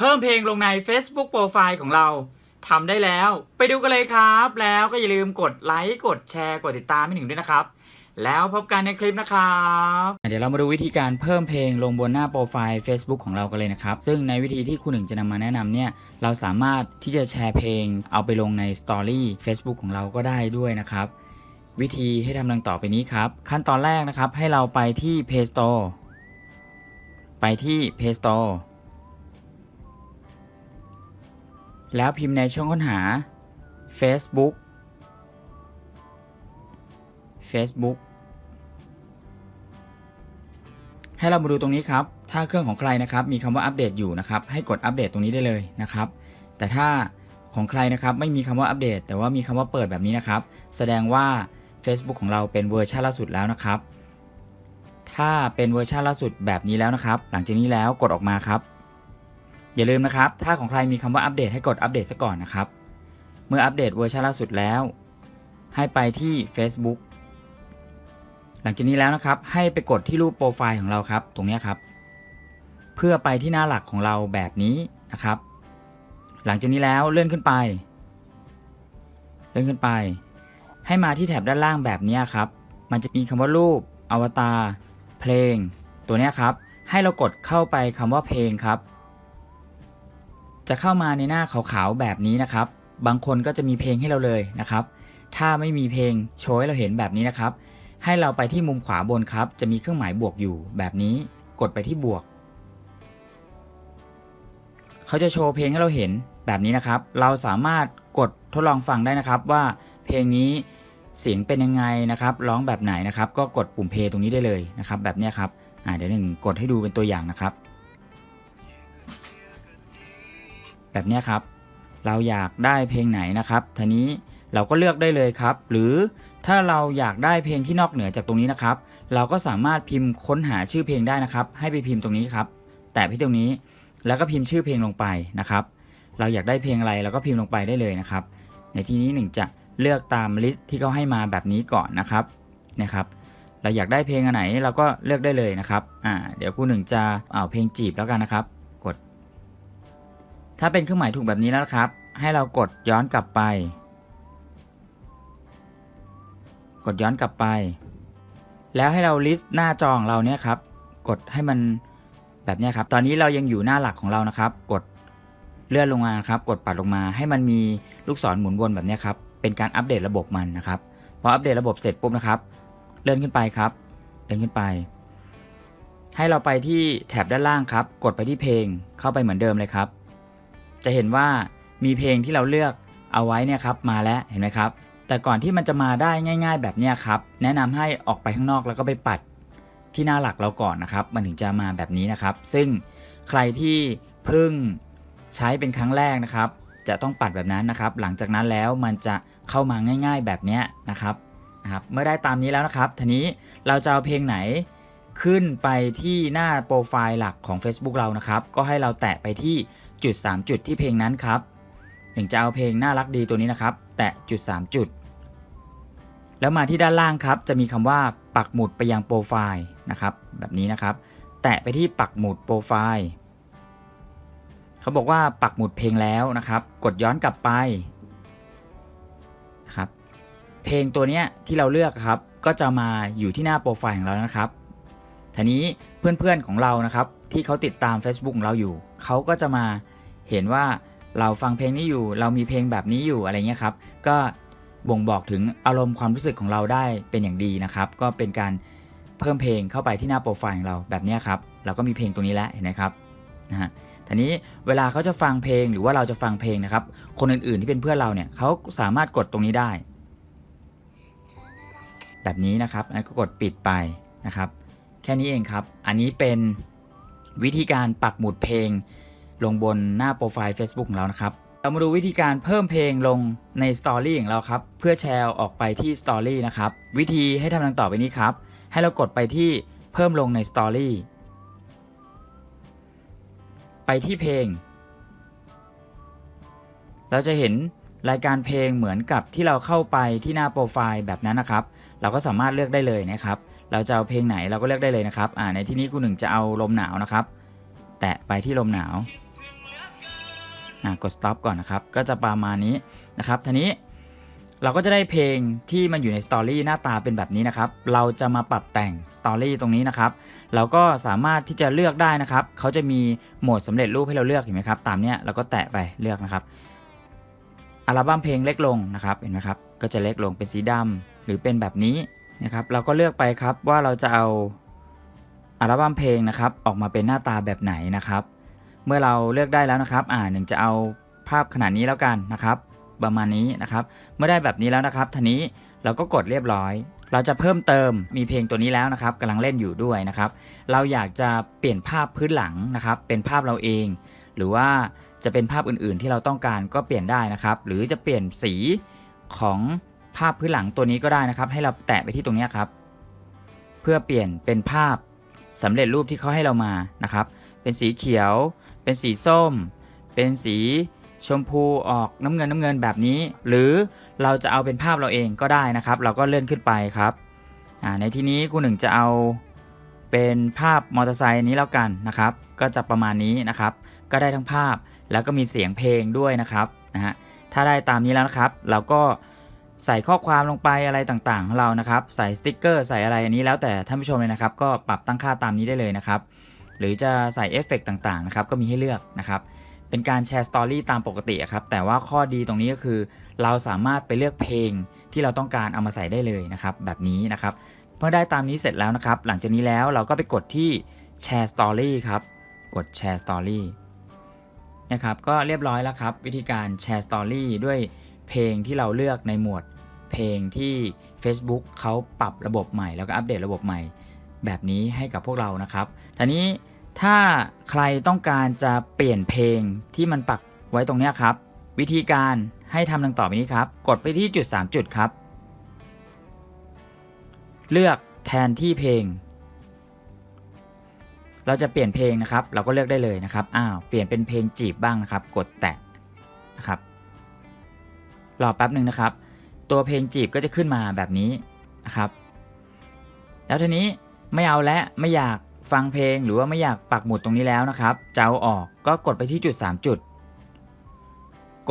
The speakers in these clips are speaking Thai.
เพิ่มเพลงลงใน Facebook โปรไฟล์ของเราทำได้แล้ว ไปดูกันเลยครับ แล้วก็อย่าลืมกดไลค์กดแชร์กดติดตามให้หนึ่งด้วยนะครับ แล้วพบกันในคลิปนะครับเดี๋ยวเรามาดูวิธีการเพิ่มเพลงลงบนหน้าโปรไฟล์ Facebook ของเรากันเลยนะครับ ซึ่งในวิธีที่คุณหนึ่งจะนำมาแนะนำเนี่ยเราสามารถที่จะแชร์เพลงเอาไปลงในสตอรี่ Facebook ของเราก็ได้ด้วยนะครับวิธีให้ทำดังต่อไปนี้ครับ ขั้นตอนแรกนะครับให้เราไปที่ Play Store ไปที่ Play Store แล้วพิมพ์ในช่องค้นหา Facebook Facebook ให้เรามาดูตรงนี้ครับ ถ้าเครื่องของใครนะครับ มีคำว่าอัปเดตอยู่นะครับ ให้กดอัปเดตตรงนี้ได้เลยนะครับ แต่ถ้าของใครนะครับไม่มีคำว่าอัปเดต แต่ว่ามีคำว่าเปิดแบบนี้นะครับ แสดงว่า Facebook ของเราเป็นเวอร์ชันล่าสุดแล้วนะครับ ถ้าเป็นเวอร์ชันล่าสุดแบบนี้แล้วนะครับ หลังจากนี้แล้วกดออกมาครับ อย่าลืมนะครับ ถ้าของใครมีคำว่าอัปเดตให้กดอัปเดตซะก่อนนะครับ เมื่ออัปเดตเวอร์ชันล่าสุดแล้ว ให้ไปที่ Facebook หลังจากนี้แล้วนะครับ ให้ไปกดที่รูปโปรไฟล์ของเราครับ ตรงนี้ครับ เพื่อไปที่หน้าหลักของเราแบบนี้นะครับ หลังจากนี้แล้วเลื่อนขึ้นไป เลื่อนขึ้นไป ให้มาที่แถบด้านล่างแบบนี้ครับ มันจะมีคำว่ารูป อวตาร เพลง ตัวนี้ครับ ให้เรากดเข้าไปคำว่าเพลงครับ จะเข้ามาในหน้าขาวๆแบบนี้นะครับ บางคนก็จะมีเพลงให้เราเลยนะครับ ถ้าไม่มีเพลงโชว์ให้เราเห็นแบบนี้นะครับ ให้เราไปที่มุมขวาบนครับ จะมีเครื่องหมายบวกอยู่แบบนี้ กดไปที่บวก เขาจะโชว์เพลงให้เราเห็นแบบนี้นะครับ เราสามารถกดทดลองฟังได้นะครับว่าเพลงนี้เสียงเป็นยังไงนะครับ ร้องแบบไหนนะครับ ก็กดปุ่มเพลย์ตรงนี้ได้เลยนะครับ แบบนี้ครับอ่าเดี๋ยวหนึ่งกดให้ดูเป็นตัวอย่างนะครับ แบบนี้ครับ เราอยากได้เพลงไหนนะครับทีนี้เราก็เลือกได้เลยครับ หรือถ้าเราอยากได้เพลงที่นอกเหนือจากตรงนี้นะครับ เราก็สามารถพิมพ์ค้นหาชื่อเพลงได้นะครับ ให้ไปพิมพ์ตรงนี้ครับ แตะที่ตรงนี้แล้วก็พิมพ์ชื่อเพลงลงไปนะครับ เราอยากได้เพลงอะไรเราก็พิมพ์ลงไปได้เลยนะครับ ในที่นี้หนึ่งจะเลือกตามลิสต์ที่เขาให้มาแบบนี้ก่อนนะครับนะครับเราอยากได้เพลงอันไหนเราก็เลือกได้เลยนะครับอ่าเดี๋ยวครูหนึ่งจะเอาเพลงจีบแล้วกันนะครับ ถ้าเป็นเครื่องหมายถูกแบบนี้แล้วครับ ให้เรากดย้อนกลับไป กดย้อนกลับไป แล้วให้เราลิสต์หน้าจอของเราเนี่ยครับ กดให้มันแบบนี้ครับ ตอนนี้เรายังอยู่หน้าหลักของเรานะครับ กดเลื่อนลงมาครับ กดปัดลงมา ให้มันมีลูกศรหมุนวนแบบนี้ครับ เป็นการอัปเดตระบบมันนะครับ พออัปเดตระบบเสร็จปุ๊บนะครับ เลื่อนขึ้นไปครับ เลื่อนขึ้นไป ให้เราไปที่แถบด้านล่างครับ กดไปที่เพลง เข้าไปเหมือนเดิมเลยครับ จะเห็นว่ามีเพลงที่เราเลือกเอาไว้เนี่ยครับมาแล้วเห็นไหมครับ แต่ก่อนที่มันจะมาได้ง่าย ๆ แบบนี้ครับ แนะนำให้ออกไปข้างนอกแล้วก็ไปปัดที่หน้าหลักเราก่อนนะครับ มันถึงจะมาแบบนี้นะครับ ซึ่งใครที่เพิ่งใช้เป็นครั้งแรกนะครับ จะต้องปัดแบบนั้นนะครับ หลังจากนั้นแล้วมันจะเข้ามาง่าย ๆ แบบนี้นะครับนะครับ เมื่อได้ตามนี้แล้วนะครับทีนี้เราจะเอาเพลงไหน ขึ้นไปที่หน้าโปรไฟล์หลักของ Facebook เรานะครับ ก็ให้เราแตะไปที่จุด 3 จุดที่เพลงนั้นครับถึงจะเอาเพลงน่ารักดีตัวนี้นะครับ แตะจุด 3 จุด แล้วมาที่ด้านล่างครับ จะมีคำว่าปักหมุดไปยังโปรไฟล์นะครับ แบบนี้นะครับ แตะไปที่ปักหมุดโปรไฟล์เขาบอกว่าปักหมุดเพลงแล้วนะครับ กดย้อนกลับไปนะครับเพลงตัวเนี้ยที่เราเลือกครับ ก็จะมาอยู่ที่หน้าโปรไฟล์ของเรานะครับ ทีนี้เพื่อนๆของเรานะครับที่เขาติดตาม Facebook ของเราอยู่ เขาก็จะมาเห็นว่าเราฟังเพลงนี้อยู่ เรามีเพลงแบบนี้อยู่อะไรเงี้ยครับ ก็บ่งบอกถึงอารมณ์ความรู้สึกของเราได้เป็นอย่างดีนะครับ ก็เป็นการเพิ่มเพลงเข้าไปที่หน้าโปรไฟล์ของเราแบบนี้ครับ เราก็มีเพลงตรงนี้แล้วเห็นไหมครับนะฮะทีนี้เวลาเขาจะฟังเพลงหรือว่าเราจะฟังเพลงนะครับ คนอื่นๆที่เป็นเพื่อนเราเนี่ยเขาสามารถกดตรงนี้ได้ แบบนี้นะครับแล้วก็กดปิดไปนะครับ แค่นี้เองครับ อันนี้เป็นวิธีการปักหมุดเพลง ลงบนหน้าโปรไฟล์ Facebook ของเรานะครับ เรามาดูวิธีการเพิ่มเพลงลงในสตอรี่ของเราครับ เพื่อแชร์ออกไปที่สตอรี่นะครับ วิธีให้ทำดังต่อไปนี้ครับ ให้เรากดไปที่เพิ่มลงในสตอรี่ ไปที่เพลง เราจะเห็นรายการเพลงเหมือนกับที่เราเข้าไปที่หน้าโปรไฟล์แบบนั้นนะครับ เราก็สามารถเลือกได้เลยนะครับ เราจะเอาเพลงไหนเราก็เลือกได้เลยนะครับอ่าในที่นี้กูหนึ่งจะเอาลมหนาวนะครับ แตะไปที่ลมหนาวอ่ากด stop ก่อนนะครับ ก็จะประมาณนี้นะครับทีนี้เราก็จะได้เพลงที่มันอยู่ในสตอรี่หน้าตาเป็นแบบนี้นะครับ เราจะมาปรับแต่งสตอรี่ตรงนี้นะครับ เราก็สามารถที่จะเลือกได้นะครับ เขาจะมีโหมดสำเร็จรูปให้เราเลือกเห็นไหมครับ ตามเนี้ยเราก็แตะไปเลือกนะครับ อัลบั้มเพลงเล็กลงนะครับ เห็นไหมครับ ก็จะเล็กลงเป็นสีดำหรือเป็นแบบนี้ นะครับเราก็เลือกไปครับว่าเราจะเอาอัลบั้มเพลงนะครับออกมาเป็นหน้าตาแบบไหนนะครับ เมื่อเราเลือกได้แล้วนะครับอ่าหนึ่งจะเอาภาพขนาดนี้แล้วกันนะครับประมาณนี้นะครับ เมื่อได้แบบนี้แล้วนะครับทีนี้เราก็กดเรียบร้อย เราจะเพิ่มเติมมีเพลงตัวนี้แล้วนะครับกำลังเล่นอยู่ด้วยนะครับ เราอยากจะเปลี่ยนภาพพื้นหลังนะครับ เป็นภาพเราเอง หรือว่าจะเป็นภาพอื่นๆ ที่เราต้องการก็เปลี่ยนได้นะครับ หรือจะเปลี่ยนสีของ ภาพพื้นหลังตัวนี้ก็ได้นะครับ ให้เราแตะไปที่ตรงนี้ครับ เพื่อเปลี่ยนเป็นภาพสำเร็จรูปที่เขาให้เรามานะครับ เป็นสีเขียว เป็นสีส้ม เป็นสีชมพูออกน้ำเงินน้ำเงินแบบนี้ หรือเราจะเอาเป็นภาพเราเองก็ได้นะครับ เราก็เลื่อนขึ้นไปครับในที่นี้ครูหนึ่งจะเอาเป็นภาพมอเตอร์ไซค์นี้แล้วกันนะครับ ก็จะประมาณนี้นะครับ ก็ได้ทั้งภาพแล้วก็มีเสียงเพลงด้วยนะครับนะฮะถ้าได้ตามนี้แล้วนะครับ เราก็ ใส่ข้อความลงไปอะไรต่างๆของเรานะครับ ใส่สติ๊กเกอร์ใส่อะไรอันนี้แล้วแต่ท่านผู้ชมเลยนะครับ ก็ปรับตั้งค่าตามนี้ได้เลยนะครับ หรือจะใส่เอฟเฟกต์ต่างๆนะครับก็มีให้เลือกนะครับ เป็นการแชร์สตอรี่ตามปกติครับ แต่ว่าข้อดีตรงนี้ก็คือ เราสามารถไปเลือกเพลงที่เราต้องการเอามาใส่ได้เลยนะครับ แบบนี้นะครับ เมื่อได้ตามนี้เสร็จแล้วนะครับ หลังจากนี้แล้วเราก็ไปกดที่แชร์สตอรี่ครับ กดแชร์สตอรี่นะครับ ก็เรียบร้อยแล้วครับ วิธีการแชร์สตอรี่ด้วย เพลงที่เราเลือกในหมวดเพลงที่ Facebook เขาปรับระบบใหม่ แล้วก็อัปเดตระบบใหม่ แบบนี้ให้กับพวกเรานะครับทีนี้ถ้าใครต้องการจะเปลี่ยนเพลงที่มันปักไว้ตรงนี้ครับ วิธีการให้ทำดังต่อไปนี้ครับ กดไปที่จุด 3 จุดครับ เลือกแทนที่เพลง เราจะเปลี่ยนเพลงนะครับ เราก็เลือกได้เลยนะครับ อ้าว เปลี่ยนเป็นเพลงจีบบ้างนะครับ กดแตะนะครับ รอแป๊บหนึ่งนะครับ ตัวเพลงจีบก็จะขึ้นมาแบบนี้นะครับ แล้วทีนี้ไม่เอาและไม่อยากฟังเพลงหรือว่าไม่อยากปักหมุดตรงนี้แล้วนะครับจะเอาออกก็กดไปที่จุด 3 จุด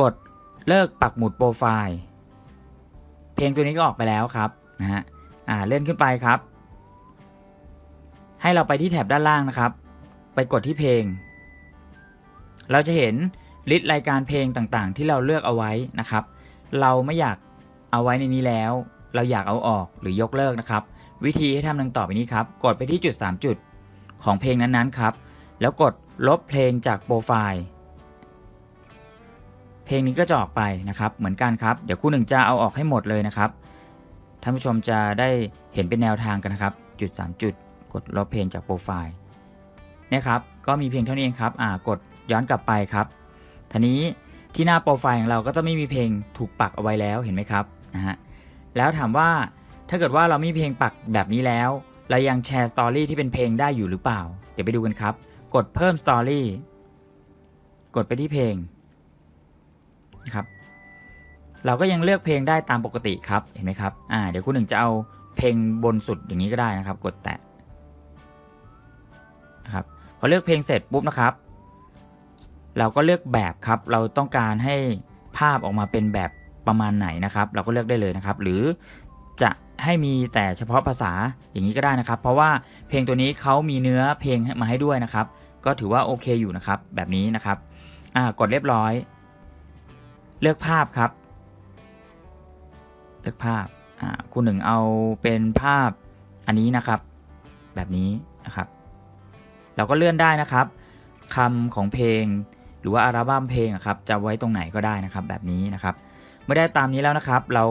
กดเลิกปักหมุดโปรไฟล์เพลงตัวนี้ก็ออกไปแล้วครับนะฮะอ่าเลื่อนขึ้นไปครับ ให้เราไปที่แถบด้านล่างนะครับ ไปกดที่เพลง เราจะเห็นลิสต์รายการเพลงต่างๆ ที่เราเลือกเอาไว้นะครับ เราไม่อยากเอาไว้ในนี้แล้ว เราอยากเอาออกหรือยกเลิกนะครับ วิธีให้ทำดังต่อไปนี้ครับ กดไปที่จุด 3 จุดของเพลงนั้นๆครับ แล้วกดลบเพลงจากโปรไฟล์ เพลงนี้ก็จะออกไปนะครับ เหมือนกันครับ เดี๋ยวคู่หนึ่งจะเอาออกให้หมดเลยนะครับ ท่านผู้ชมจะได้เห็นเป็นแนวทางกันนะครับ จุด 3 จุด กดลบเพลงจากโปรไฟล์นี่ยครับ ก็มีเพียงเท่านี้เองครับ อ่า กดย้อนกลับไปครับทีนี้ ที่หน้าโปรไฟล์ของเราก็จะไม่มีเพลงถูกปักเอาไว้แล้วเห็นไหมครับนะฮะแล้วถามว่าถ้าเกิดว่าเรามีเพลงปักแบบนี้แล้ว เรายังแชร์สตอรี่ที่เป็นเพลงได้อยู่หรือเปล่า เดี๋ยวไปดูกันครับ กดเพิ่มสตอรี่กดไปที่เพลงนะครับเราก็ยังเลือกเพลงได้ตามปกติครับเห็นไหมครับอ่าเดี๋ยวคุณหนึ่งจะเอาเพลงบนสุดอย่างนี้ก็ได้นะครับ กดแตะนะครับพอเลือกเพลงเสร็จปุ๊บนะครับ เราก็เลือกแบบครับ เราต้องการให้ภาพออกมาเป็นแบบประมาณไหนนะครับ เราก็เลือกได้เลยนะครับ หรือจะให้มีแต่เฉพาะภาษาอย่างนี้ก็ได้นะครับ เพราะว่าเพลงตัวนี้เขามีเนื้อเพลงมาให้ด้วยนะครับ ก็ถือว่าโอเคอยู่นะครับ แบบนี้นะครับอ่ากดเรียบร้อย เลือกภาพครับ เลือกภาพอ่าคุณหนึ่งเอาเป็นภาพอันนี้นะครับ แบบนี้นะครับ เราก็เลื่อนได้นะครับคำของเพลง รือว่าอัลบั้มเพลงอะครับจะไว้ตรงไหนก็ได้นะครับแบบนี้นะครับเมื่อได้ตามนี้แล้วนะครับ เรา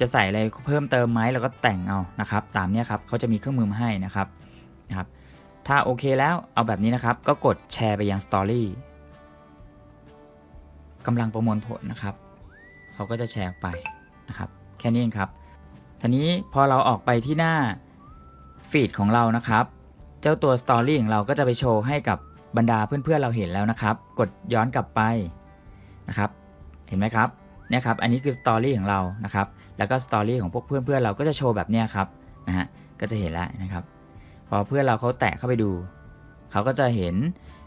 จะใส่อะไรเพิ่มเติมไหมเราก็แต่งเอานะครับ ตามนี้ครับเขาจะมีเครื่องมือมาให้นะครับนะครับ ถ้าโอเคแล้วเอาแบบนี้นะครับ ก็กดแชร์ไปยังสตอรี่กำลังประมวลผลนะครับเขาก็จะแชร์ไปนะครับแค่นี้เองครับทีนี้พอเราออกไปที่หน้าฟีดของเรานะครับ เจ้าตัวสตอรี่ของเราก็จะไปโชว์ให้กับ บรรดาเพื่อนๆเราเห็นแล้วนะครับ กดย้อนกลับไปนะครับ เห็นไหมครับเนี่ยครับ อันนี้คือสตอรี่ของเรานะครับ แล้วก็สตอรี่ของพวกเพื่อนๆเราก็จะโชว์แบบเนี้ยครับนะฮะ ก็จะเห็นแล้วนะครับ พอเพื่อนเราเขาแตะเข้าไปดู เขาก็จะเห็น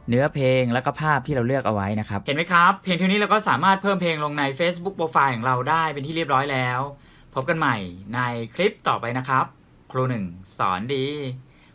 เนื้อเพลงแล้วก็ภาพที่เราเลือกเอาไว้นะครับ เห็นไหมครับ เพลงเท่านี้เราก็สามารถเพิ่มเพลงลงใน Facebook โปรไฟล์ของเราได้เป็นที่เรียบร้อยแล้ว พบกันใหม่ในคลิปต่อไปนะครับ ครูหนึ่งสอนดี